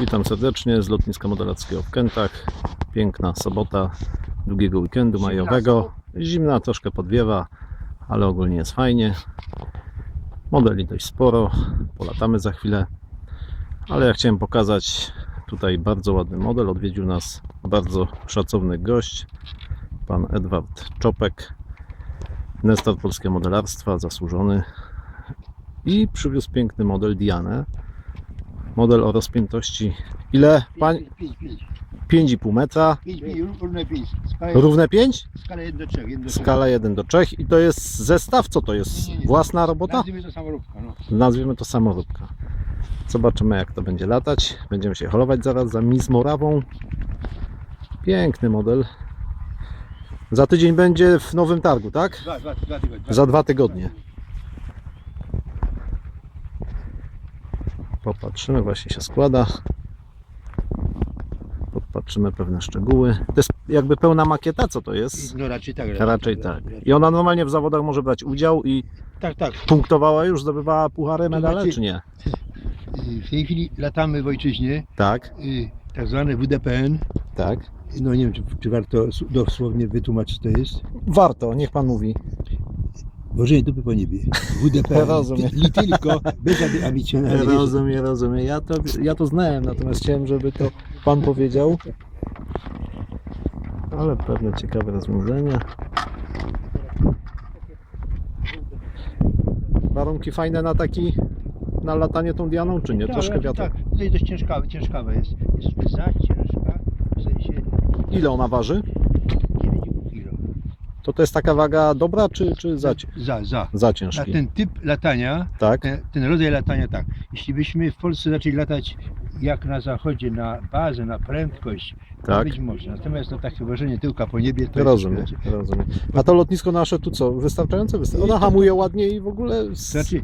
Witam serdecznie z lotniska modelarskiego w Kętach. Piękna sobota długiego weekendu majowego. Zimna, troszkę podwiewa, ale ogólnie jest fajnie. Modeli dość sporo, polatamy za chwilę. Ale ja chciałem pokazać tutaj bardzo ładny model. Odwiedził nas bardzo szacowny gość, pan Edward Czopek, Nestor Polskiego Modelarstwa, zasłużony. I przywiózł piękny model Dianę. Model o rozpiętości ile? Pań... 5, 5,5 metra. 5, 5, równe 5. Skala, Równe 5? skala 1 do 3. 1 do 3. Skala 1 do 3. I to jest zestaw? Co to jest? Nie, nie, nie. Własna robota? Nazwijmy to samoróbka. No. Nazwijmy to samoróbka. Zobaczymy jak to będzie latać. Będziemy się holować zaraz za Miss Morawą. Piękny model. Za tydzień będzie w nowym targu, tak? Dwa, dwa, dwa tygodnie. Za dwa tygodnie. Popatrzymy, właśnie się składa. Podpatrzymy pewne szczegóły. To jest jakby pełna makieta, co to jest? No raczej tak. Raczej tak. I ona normalnie w zawodach może brać udział i Tak, tak. punktowała już, zdobywała puchary, medale, znaczy- czy nie? Y, W tej chwili latamy w ojczyźnie, Tak, y, tak zwane WDPN. tak. No nie wiem, czy, czy warto s- dosłownie wytłumaczyć, co to jest. Warto, niech pan mówi. Wożenie dupy po niebie. WDPN. Rozumiem. I tylko, bez aby ambicjonalnie. Rozumiem, rozumiem. Ja to, ja to znałem, natomiast chciałem, żeby to pan powiedział. Ale pewne ciekawe rozwiązania. Warunki fajne na taki, na latanie tą Dianą, czy nie? Troszkę tak, wiatr. tak. To jest dość ciężkawe, ciężkawe jest. Jest za ciężka, w sensie Ile ona waży? 9,5 kg. To to jest taka waga dobra, czy, czy za, Za, za. za Na ciężki? ten typ latania Tak? ten, ten rodzaj latania tak. Jeśli byśmy w Polsce zaczęli latać jak na zachodzie, na bazę, na prędkość, to Tak. być może. Natomiast no, takie ważenie tyłka po niebie to Rozumiem, jest... rozumiem. A to lotnisko nasze tu co? Wystarczające? Wystar- Ona hamuje ładnie i w ogóle... To znaczy, y,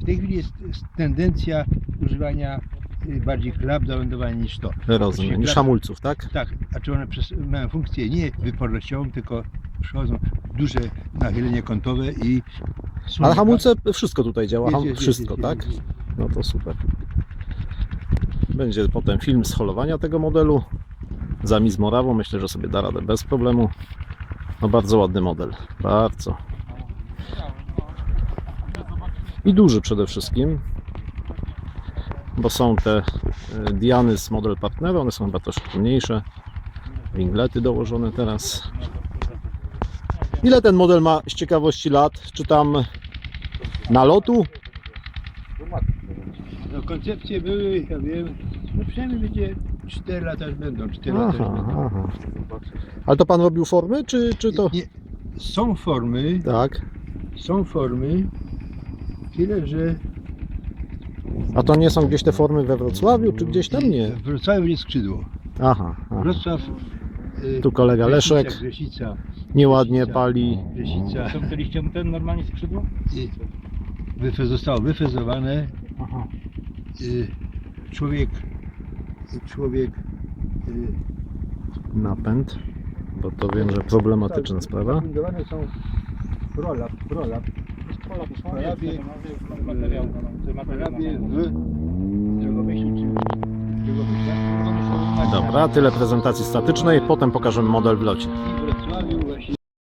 w tej chwili jest tendencja używania bardziej klap do lądowania niż to. Rozumiem. Niż hamulców, tak? Tak, a czy one przez, mają funkcję nie wypornościową, tylko przychodzą duże nachylenie kątowe i... Ale hamulce, wszystko tutaj działa, Jest, jest, wszystko, jest, tak? jest, jest. No to super. Będzie potem film z holowania tego modelu. Za Miss Morawą myślę, że sobie da radę bez problemu. No bardzo ładny model, bardzo. I duży przede wszystkim. Bo są te y, Diany z model partnera, one są chyba troszkę mniejsze. Winglety dołożone teraz. Ile ten model ma z ciekawości lat? Czy tam nalotu? No koncepcje były, ja wiem, no przynajmniej będzie 4 lata będą, 4 lata Aha, będą. aha. Ale to pan robił formy, czy, czy to. Nie, są formy, Tak. są formy, tyle że A to nie są gdzieś te formy we Wrocławiu, czy gdzieś tam nie? w Wrocławiu skrzydło. Aha. aha. Wrocław, y, Tu kolega Grzesica, Leszek Grzesica, nieładnie pali. Grzesica. Zamknęliście mu ten normalnie skrzydło? I wyfez, zostało wyfezowane. Aha. Y, człowiek, człowiek y, Napęd, bo to wiem, że problematyczna sprawa. Zafundowane są prolap, prolap, Materiał, w czy Drogowysia. Dobra, tyle prezentacji statycznej, potem pokażemy model w locie. W Wrocławiu właśnie